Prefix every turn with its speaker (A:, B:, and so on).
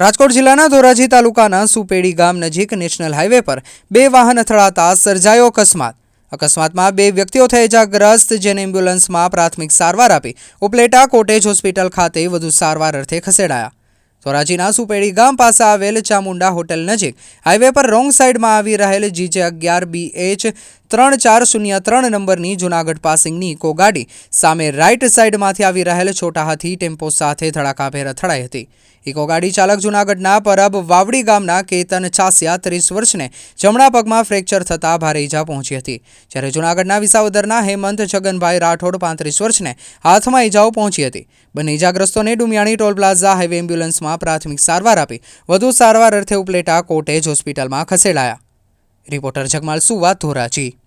A: રાજકોટ જિલ્લાના ધોરાજી તાલુકાના સુપેડી ગામ નજીક નેશનલ હાઈવે પર બે વાહન અથડાતા સર્જાયો અકસ્માત. અકસ્માતમાં બે વ્યક્તિઓ થઈ ઇજાગ્રસ્ત, જેને એમ્બ્યુલન્સમાં પ્રાથમિક સારવાર આપી ઉપલેટા કોટેજ હોસ્પિટલ ખાતે વધુ સારવાર અર્થે ખસેડાયા. ધોરાજીના સુપેડી ગામ પાસે આવેલ ચામુંડા હોટેલ નજીક હાઈવે પર રોંગ સાઈડમાં આવી રહેલ જીજે અગિયાર બી એચ ત્રણ ચાર શૂન્ય ત્રણ નંબરની જૂનાગઢ પાસિંગની ઇકો ગાડી સામે રાઈટ સાઈડમાંથી આવી રહેલ છોટા હાથી ટેમ્પો સાથે ધડાકાભેર અથડાઈ હતી. ઇકો ગાડી ચાલક જૂનાગઢના પરબ વાવડી ગામના કેતન છાસિયા ત્રીસ વર્ષને જમણા પગમાં ફ્રેક્ચર થતાં ભારે ઈજા પહોંચી હતી. જ્યારે જૂનાગઢના વિસાવદરના હેમંત છગનભાઈ રાઠોડ પાંત્રીસ વર્ષને હાથમાં ઈજાઓ પહોંચી હતી. બંને ઈજાગ્રસ્તોને ડુમિયાણી ટોલ પ્લાઝા હાઈવે એમ્બ્યુલન્સમાં પ્રાથમિક સારવાર આપી. વધુ સારવાર અર્થે ઉપલેટા કોટેજ હોસ્પિટલમાં ખસેડાયા. રિપોર્ટર જગમાલ સુવા ધોરાજી.